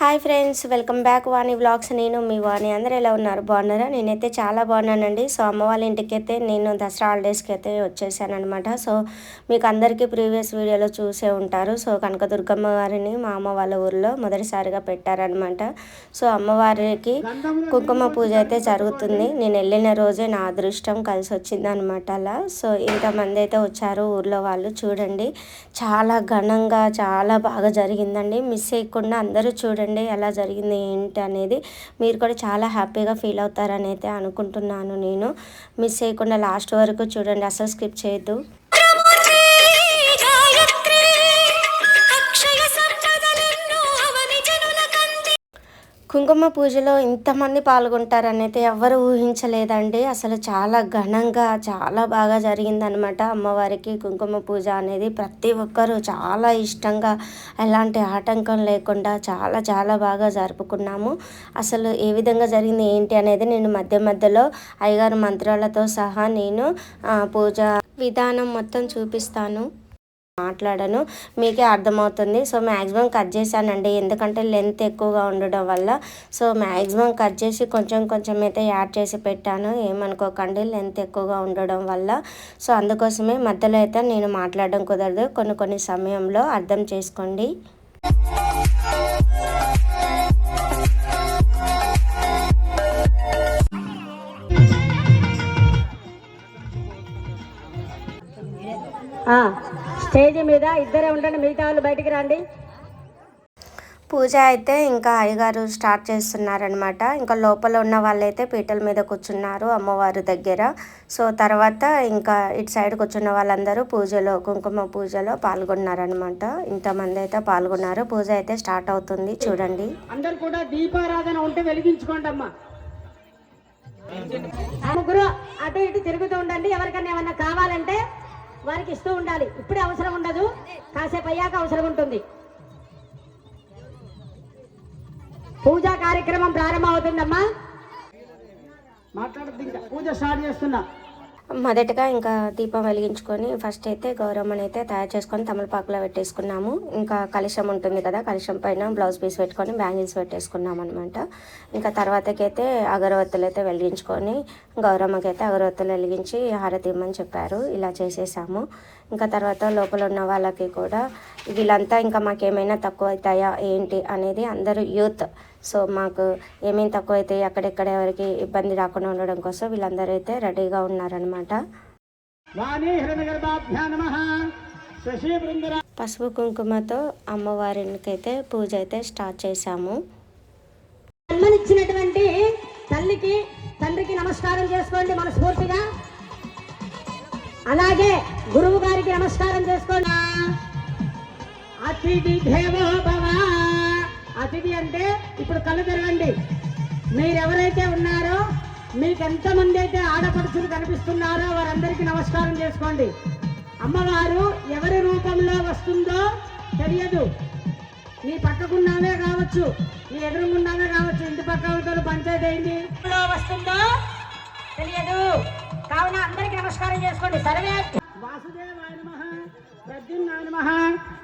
Hi friends welcome back Vani vlogs. నేను మీ వాణి. అందరూ ఎలా ఉన్నారు? బాగున్నారా? నేనైతే చాలా బాగున్నానండి. సో అమ్మ వాళ్ళ ఇంటికి అయితే నేను దసరా హాలిడేస్కి అయితే వచ్చేసానమాట సో మీకు అందరికీ ప్రీవియస్ వీడియోలో చూసే ఉంటారు. సో కనకదుర్గమ్మ వారిని మా అమ్మ వాళ్ళ ఊరిలో మొదటిసారిగా పెట్టారనమాట సో అమ్మవారికి కుంకుమ పూజ అయితే జరుగుతుంది. నేను వెళ్ళిన రోజే నా అదృష్టం కలిసి వచ్చింది అనమాట అలా. సో ఇంతమంది అయితే వచ్చారు ఊర్లో వాళ్ళు చూడండి. చాలా ఘనంగా చాలా బాగా జరిగిందండి. మిస్ చేయకుండా అందరూ చూడండి. ఎలా జరిగింది ఏంటి అనేది. మీరు కూడా చాలా హ్యాపీగా ఫీల్ అవుతారని అయితే అనుకుంటున్నాను నేను. మిస్ చేయకుండా లాస్ట్ వరకు చూడండి. అసలు స్కిప్ చేయొద్దు. కుంకుమ పూజలో ఇంతమంది పాల్గొంటారనైతే ఎవరు ఊహించలేదండి. అసలు చాలా ఘనంగా చాలా బాగా జరిగిందనమాట అమ్మవారికి కుంకుమ పూజ అనేది. ప్రతి ఒక్కరూ చాలా ఇష్టంగా ఎలాంటి ఆటంకం లేకుండా చాలా చాలా బాగా జరుపుకున్నాము. అసలు ఏ విధంగా జరిగింది ఏంటి అనేది నేను మధ్య మధ్యలో అయ్యగారు మంత్రాలతో సహా నేను పూజ విధానం మొత్తం చూపిస్తాను. మాట్లాడను. మీకే అర్థమవుతుంది. సో మ్యాక్సిమం కట్ చేశానండి. ఎందుకంటే లెంత్ ఎక్కువగా ఉండడం వల్ల. సో మ్యాక్సిమం కట్ చేసి కొంచెం కొంచెం అయితే యాడ్ చేసి పెట్టాను. ఏమనుకోకండి. లెంత్ ఎక్కువగా ఉండడం వల్ల. సో అందుకోసమే మధ్యలో అయితే నేను మాట్లాడడం కుదరదు. కొన్ని కొన్ని సమయంలో అర్థం చేసుకోండి. స్టేజ్ మీద ఇద్దరే ఉండండి మిగతా వాళ్ళు బయటికి రండి. పూజ అయితే ఇంకా అయ్యగారు స్టార్ట్ చేస్తున్నారనమాట ఇంకా లోపల ఉన్న వాళ్ళైతే పీటల మీద కూర్చున్నారు అమ్మవారి దగ్గర. సో తర్వాత ఇంకా ఇటు సైడ్ కూర్చున్న వాళ్ళందరూ పూజలో కుంకుమ పూజలో పాల్గొన్నారనమాట ఇంతమంది అయితే పాల్గొన్నారు. పూజ అయితే స్టార్ట్ అవుతుంది. చూడండి. అందరు కూడా దీపారాధన ఉంటే వెలిగించుకోండి అమ్మా. ముగ్గురు అటు ఇటు తిరుగుతూ ఉండండి. ఎవరికైనా ఏమన్నా కావాలంటే వారికి ఇస్తూ ఉండాలి. ఇప్పుడే అవసరం ఉండదు. కాసేపు అయ్యాక అవసరం ఉంటుంది. పూజా కార్యక్రమం ప్రారంభం అవుతుందమ్మా మాట్లాడద్దు ఇంకా. పూజ స్టార్ట్ చేస్తున్నా. మొదటగా ఇంకా దీపం వెలిగించుకొని ఫస్ట్ అయితే గౌరమ్మని అయితే తయారు చేసుకొని తమలపాకులో పెట్టేసుకున్నాము. ఇంకా కలుషం ఉంటుంది కదా కలుషం పైన బ్లౌజ్ పీస్ పెట్టుకొని బ్యాంగిల్స్ పెట్టేసుకున్నాం అనమాట ఇంకా తర్వాతకైతే అగరవత్తులు అయితే వెలిగించుకొని గౌరమ్మకైతే అగరవత్తులు వెలిగించి హారతి ఇమ్మని చెప్పారు. ఇలా చేసేసాము. ఇంకా తర్వాత లోపల ఉన్న వాళ్ళకి కూడా వీళ్ళంతా ఇంకా మాకేమైనా తక్కువ అవుతాయా ఏంటి అనేది అందరూ యూత్. సో మాకు ఏమేమి తక్కువ అవుతాయి అక్కడెక్కడ ఎవరికి ఇబ్బంది రాకుండా ఉండడం కోసం వీళ్ళందరూ అయితే రెడీగా ఉన్నారనమాట పసుపు కుంకుమతో అమ్మవారికి అయితే పూజ అయితే స్టార్ట్ చేశాము. అమ్మనిచ్చినటువంటి తల్లికి తండ్రికి నమస్కారం చేసుకోండి మనస్ఫూర్తిగా. అలాగే గురువు గారికి నమస్కారం చేసుకోండి. అతిథి దేవో భవ అతిథి అంటే ఇప్పుడు కళ్ళు తెరవండి. మీరెవరైతే ఉన్నారో మీకు ఎంతమంది అయితే ఆడపడుచులు కనిపిస్తున్నారో వారందరికీ నమస్కారం చేసుకోండి. అమ్మవారు ఎవరి రూపంలో వస్తుందో తెలియదు. నీ పక్కకున్నావే కావచ్చు నీ ఎదురుగున్నావే కావచ్చు ఇంటి పక్క అవతల పంచాయతీ అయింది వస్తుందో తెలియదు. కావున అందరికి నమస్కారం చేసుకోండి. సర్వే. వాసుదేవాయ నమ ప్రద్యుమ్నాయ నమ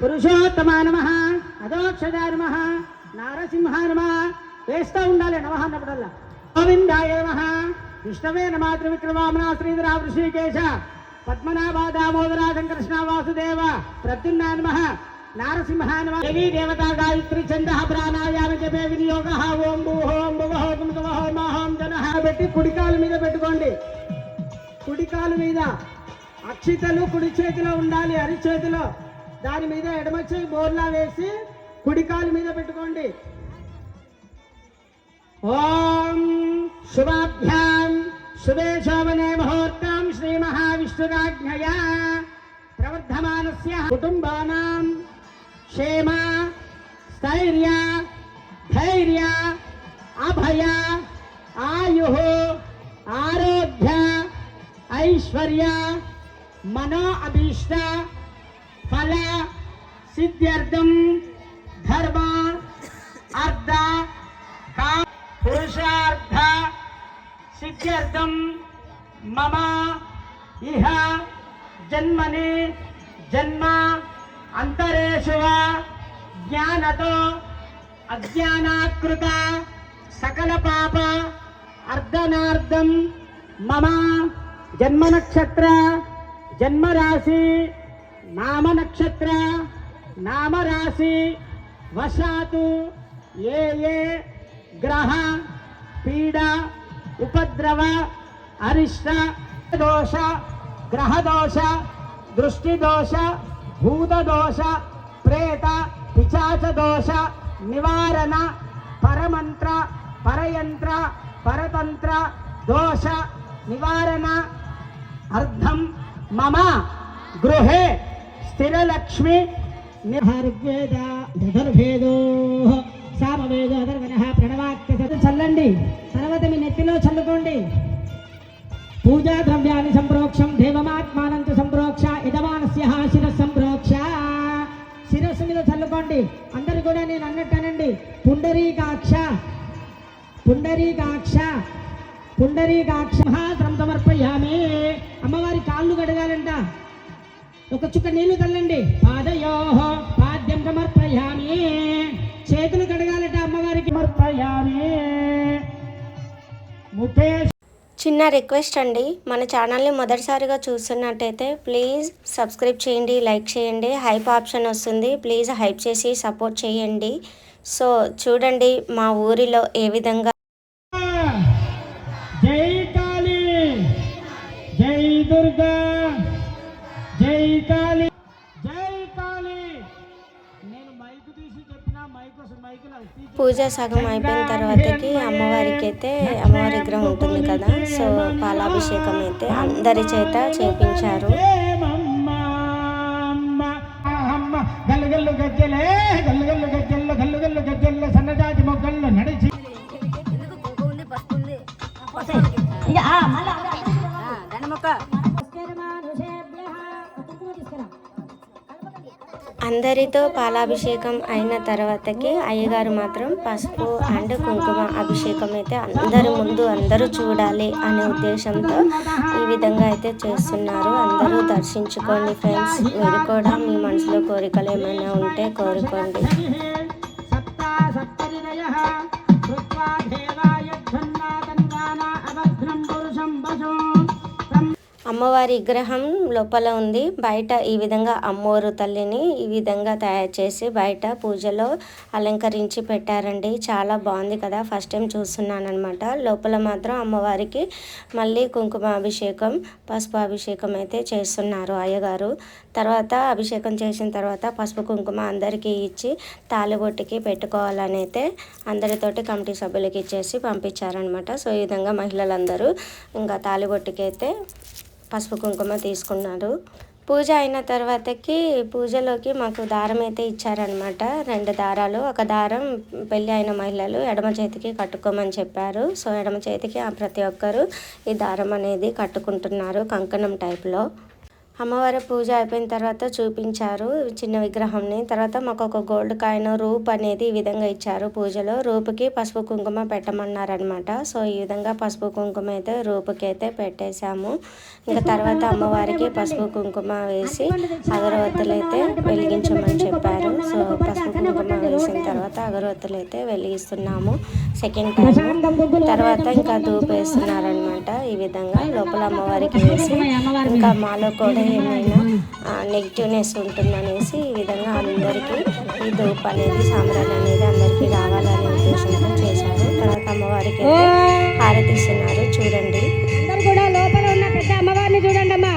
పురుషోత్తమాయ నమ అధోక్షదాయ నమ నారసింహాయ నమ వేస్తూ ఉండాలి నమ అన్నప్పుడల్లా. గోవిందాయ నమ విష్ణవే నమ త్రివిక్రమామణ శ్రీధర వృషికేశ పద్మనాభ దామోదర శంకృష్ణ వాసుదేవ ప్రద్యుమ్నాయ నమ నారసింహాన దేవీ దేవతా గాయత్రి చంద ప్రాణాయామ జపే వినియోగ. ఓం భూ ఓం భువ ఓం జన. పెట్టి కుడికాల మీద పెట్టుకోండి. కుడికాలు మీద అక్షితలు కుడి చేతిలో ఉండాలి అరి చేతిలో దాని మీద ఎడమ చేయి బోర్లా వేసి కుడికాలు మీద పెట్టుకోండి. ఓం శుభాభ్యాం శుభేశోమనే ముహూర్తం శ్రీ మహావిష్ణురాజ్ఞయా. ప్రవర్ధమానస్య కుటుంబానాం क्षेमा स्थर्य धैर्य अभय आयु आरोग्य ऐश्वर्य मनो अभीष्ट फल सिद्ध्यर्थ धर्म अर्ध का पुरुषार्थ सिद्ध्यर्थ मम इह जन्मने जन्मा అంతరేషు జ్ఞానతో అజ్ఞానాకృత సకల పాప అర్ధనార్థం మమ జన్మ నక్షత్ర జన్మరాశి నామ నక్షత్ర నామరాశి వశాతు ఏ ఏ గ్రహ పీడ ఉపద్రవ అరిష్ట దోష గ్రహదోష దృష్టిదోష భూతదోష ప్రేత పిచాచ దోష నివారణ పరమంత్ర పరయంత్ర పరతంత్ర దోష నివారణ అర్థం మమ గృహే స్థిరలక్ష్మి ఋగ్వేద ధనుర్వేదో సామవేద అధర్వణ ప్రణవాక్య చల్లండి. తర్వాత మీ నెత్తిలో చల్లుకోండి. పూజా ద్రవ్యాన్ని సంప్రోక్షం దేవమాత్మానంత సంప్రోక్ష యజమానస్య శిరస్ శిరస్సు మీద చల్లుకోండి అందరు కూడా నేను అన్నట్టనండి. పుండరీకాక్ష. పుండరీకాక్ష. పుండరీకాక్ష. మహాద్రం సమర్పయామి అమ్మవారి కాళ్ళు కడగాలంట. ఒక చుక్క నీళ్ళు తల్లండి. పాదయోహో పాద్యం సమర్పయామి. చేతులు కడగాలట అమ్మవారికి. సమర్పయామి. ముఖేష్ చిన్న రిక్వెస్ట్ అండి. మన ఛానల్ని మొదటిసారిగా చూస్తున్నట్టయితే ప్లీజ్ సబ్స్క్రైబ్ చేయండి లైక్ చేయండి. హైప్ ఆప్షన్ వస్తుంది. ప్లీజ్ హైప్ చేసి సపోర్ట్ చేయండి. సో చూడండి మా ఊరిలో ఏ విధంగా జై కాళీ జై దుర్గా. పూజ సగం అయిపోయిన తర్వాతకి అమ్మవారికి అయితే అమ్మవారి విగ్రహం ఉంటుంది కదా. సో పాలాభిషేకం అయితే అందరి చేత చేపించారు. గల్లు గజ్జలే. అందరితో పాలాభిషేకం అయిన తర్వాతకి అయ్యగారు మాత్రం పసుపు అండ్ కుంకుమ అభిషేకం అయితే అందరి ముందు అందరూ చూడాలి అనే ఉద్దేశంతో ఈ విధంగా అయితే చేస్తున్నారు. అందరూ దర్శించుకోండి ఫ్రెండ్స్. మీరు కూడా మీ మనసులో కోరికలు ఏమైనా ఉంటే కోరుకోండి. అమ్మవారి విగ్రహం లోపల ఉంది. బయట ఈ విధంగా అమ్మోరు తల్లిని ఈ విధంగా తయారు చేసి బయట పూజలో అలంకరించి పెట్టారండి. చాలా బాగుంది కదా ఫస్ట్ టైం చూస్తున్నాను అనమాట లోపల మాత్రం అమ్మవారికి మళ్ళీ కుంకుమ అభిషేకం పసుపు అభిషేకం అయితే చేస్తున్నారు అయ్యగారు. తర్వాత అభిషేకం చేసిన తర్వాత పసుపు కుంకుమ అందరికీ ఇచ్చి తాలిబొట్టుకి పెట్టుకోవాలని అయితే అందరితోటి కమిటీ సభ్యులకి ఇచ్చేసి పంపించారనమాట సో ఈ విధంగా మహిళలందరూ ఇంకా తాలిబొట్టుకి అయితే పసుపు కుంకుమ తీసుకున్నారు పూజ అయిన తర్వాతకి పూజలోకి మాకు దారం అయితే ఇచ్చారనమాట రెండు దారాలు. ఒక దారం పెళ్ళి అయిన మహిళలు ఎడమ చేతికి కట్టుకోమని చెప్పారు. సో ఎడమ చేతికి ఆ ప్రతి ఒక్కరు ఈ దారం అనేది కట్టుకుంటున్నారు కంకణం టైప్లో. అమ్మవారి పూజ అయిపోయిన తర్వాత చూపించారు చిన్న విగ్రహంని. తర్వాత మాకు ఒక గోల్డ్ కాయిన్ రూప్ అనేది ఈ విధంగా ఇచ్చారు పూజలో. రూపుకి పసుపు కుంకుమ పెట్టమన్నారనమాట సో ఈ విధంగా పసుపు కుంకుమ అయితే రూపుకి అయితే పెట్టేశాము. ఇంకా తర్వాత అమ్మవారికి పసుపు కుంకుమ వేసి అగరవత్తులు అయితే వెలిగించమని చెప్పారు. సో పసుపు కుంకుమ వేసిన తర్వాత అగరవత్తులు అయితే వెలిగిస్తున్నాము సెకండ్ టైం తర్వాత ఇంకా ధూపు వేస్తున్నారనమాట ఈ విధంగా. లోపల అమ్మవారికి వేసి ఇంకా మాలో కూడా ఏమైనా నెగిటివ్నెస్ ఉంటుందనేసి ఈ విధంగా అందరికీ ఈ ధూప్ అనేది సామ్రాన్ అనేది అందరికీ రావాలనే ఉద్దేశంతో చేశారు తర్వాత అమ్మవారికి అయితే హారతి ఇస్తున్నారు. చూడండి. అందరు కూడా లోపల ఉన్న పెద్ద అమ్మవారిని చూడండి అమ్మా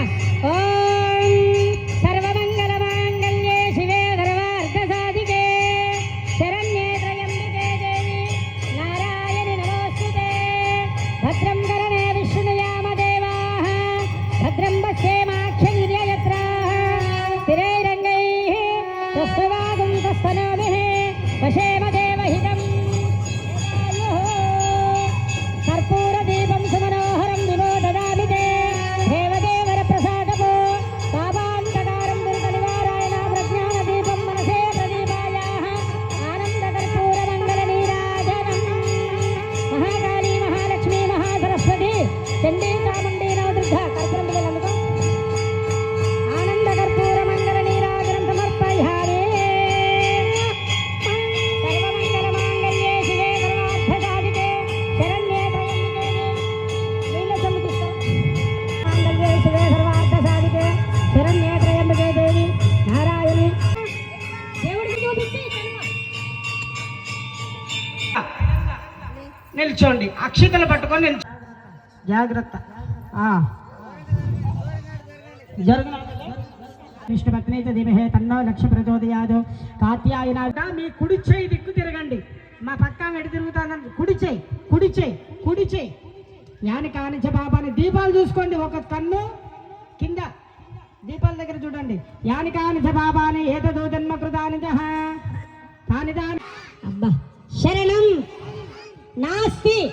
నిల్చోండి. అక్షతలు పట్టుకొని నిల్చో జాగ్రత్త. ఆ. జరుగునా? దిమహే తన్నో లక్ష్య ప్రచోదయాదు కాత్యాయన మీ కుడి చేయి దిక్కు తిరగండి. మా పక్క వెడి తిరుగుతానని కుడి చేయి కుడి చేయి కుడి చేయి. యాని కానిచ బాబాని దీపాలు చూసుకోండి. ఒక కన్ను కింద. దీపాల దగ్గర చూడండి. యాని కానిచ బాబాని ఏదో జన్మ కృతాని దాని అబ్బా. శరణం. నాస్తి.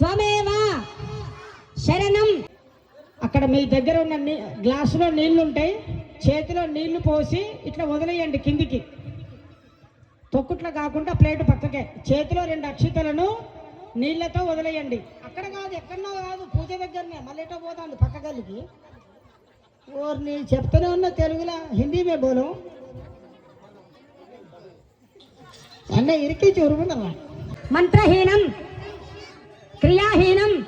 త్వమేవా. శరణం. అక్కడ మీ దగ్గర ఉన్న నీ గ్లాసులో నీళ్ళు ఉంటాయి చేతిలో నీళ్ళు పోసి ఇట్లా వదిలేయండి కిందికి. తొక్కుట్లో కాకుండా ప్లేట్ పక్కకే. చేతిలో రెండు అక్షితలను నీళ్ళతో వదిలేయండి. అక్కడ కాదు ఎక్కడో కాదు పూజ దగ్గరనే. మళ్ళీ ఎటో పోతాంది పక్క గల్లికి. ఓర్ని చెప్తూనే ఉన్న తెలుగులో హిందీ మే బోలు. అన్న ఇరికి చూరుకుంటారా మంత్రహీనం క్రియాహీనం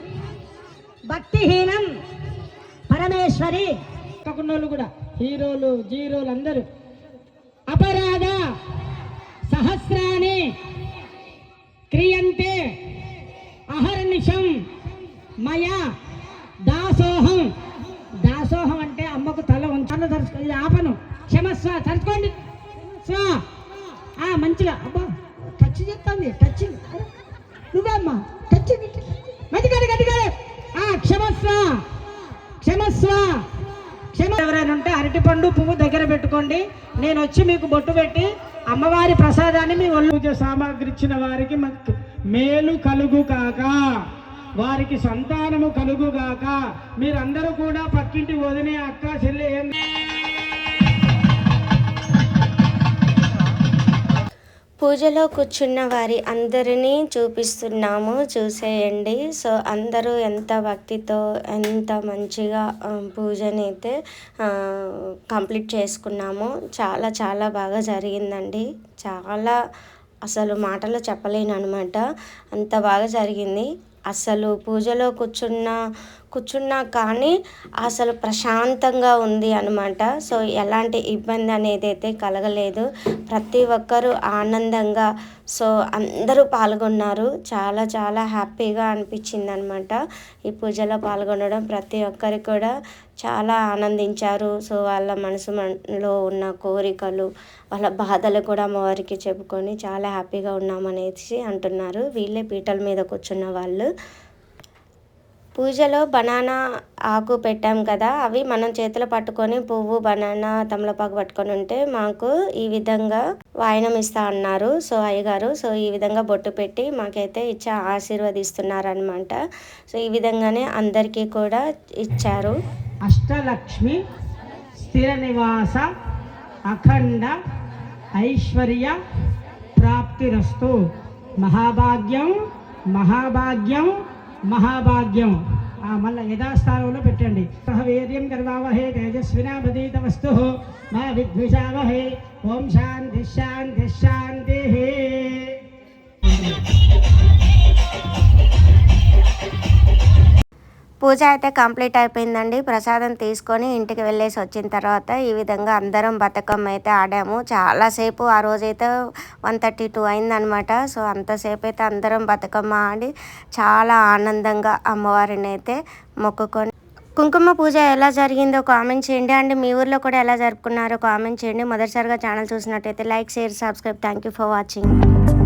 భక్తిహీనం పరమేశ్వరి. పక్కకున్నోళ్ళు కూడా హీరోలు జీరోలు అందరూ. అపరాధ సహస్రాన్ని క్రియంతే అహర్నిషం మయ దాసోహం. దాసోహం అంటే అమ్మకు తల ఉంచాను తరుచుకో ఇది ఆపను. క్షమస్వ తరుచుకోండి. స్వ. ఆ మంచిగా. అబ్బా టచ్ చెప్తాంది నువ్వేమ్మా నువ్వే అమ్మా టచ్ క్షమస్వ క్షమస్వ క్షమ. ఎవరైనా ఉంటే అరటిపండు పువ్వు దగ్గర పెట్టుకోండి. నేను వచ్చి మీకు బొట్టు పెట్టి అమ్మవారి ప్రసాదాన్ని మీ ఒళ్ళు. పూజ సామాగ్రి ఇచ్చిన వారికి మేలు కలుగు కాక. వారికి సంతానము కలుగు కాక. మీరందరూ కూడా పక్కింటి వదినే అక్క చెల్లె పూజలో కూర్చున్న వారి అందరినీ చూపిస్తున్నాము. చూసేయండి. సో అందరూ ఎంత భక్తితో ఎంత మంచిగా పూజని అయితే కంప్లీట్ చేసుకున్నాము చాలా చాలా బాగా జరిగిందండి. చాలా అసలు మాటలు చెప్పలేను అనమాట అంత బాగా జరిగింది. అసలు పూజలో కూర్చున్న కూర్చున్నా కానీ అసలు ప్రశాంతంగా ఉంది అనమాట సో ఎలాంటి ఇబ్బంది అనేది అయితే కలగలేదు. ప్రతి ఒక్కరూ ఆనందంగా సో అందరూ పాల్గొన్నారు. చాలా చాలా హ్యాపీగా అనిపించింది అనమాట ఈ పూజలో పాల్గొనడం ప్రతి ఒక్కరికి కూడా. చాలా ఆనందించారు. సో వాళ్ళ మనసులో ఉన్న కోరికలు వాళ్ళ బాధలు కూడా అమ్మవారికి చెప్పుకొని చాలా హ్యాపీగా ఉన్నామనేసి అంటున్నారు. వీళ్ళే పీటల మీద కూర్చున్న వాళ్ళు. పూజలో బనానా ఆకు పెట్టాం కదా అవి మనం చేతిలో పట్టుకొని పువ్వు బనానా తమలపాకు పట్టుకొని ఉంటే మాకు ఈ విధంగా వాయనం ఇస్తా అన్నారు. సో అయ్యగారు సో ఈ విధంగా బొట్టు పెట్టి మాకైతే ఇచ్చా ఆశీర్వదిస్తున్నారనమాట సో ఈ విధంగానే అందరికీ కూడా ఇచ్చారు. అష్టలక్ష్మి స్థిర నివాస అఖండ ఐశ్వర్య ప్రాప్తిరస్తు. మహాభాగ్యం మహాభాగ్యం మహాభాగ్యం. ఆ మళ్ళీ యథాస్థానంలో పెట్టండి. సహ వీర్యం గర్వావహే తేజస్వినాభదీత వస్తు మా విద్విషావహే. ఓం శాంతి శాంతి శాంతి. పూజ అయితే కంప్లీట్ అయిపోయిందండి. ప్రసాదం తీసుకొని ఇంటికి వెళ్ళేసి వచ్చిన తర్వాత ఈ విధంగా అందరం బతుకమ్మ అయితే ఆడాము. చాలాసేపు ఆ రోజైతే వన్ థర్టీ టూ అయిందనమాట. సో అంతసేపు అయితే అందరం బతుకమ్మ ఆడి చాలా ఆనందంగా అమ్మవారిని అయితే మొక్కుకొని కుంకుమ పూజ ఎలా జరిగిందో కామెంట్ చేయండి. అండ్ మీ ఊర్లో కూడా ఎలా జరుపుకున్నారో కామెంట్ చేయండి. మొదటిసారిగా ఛానల్ చూసినట్టయితే like share subscribe. Thank you for watching.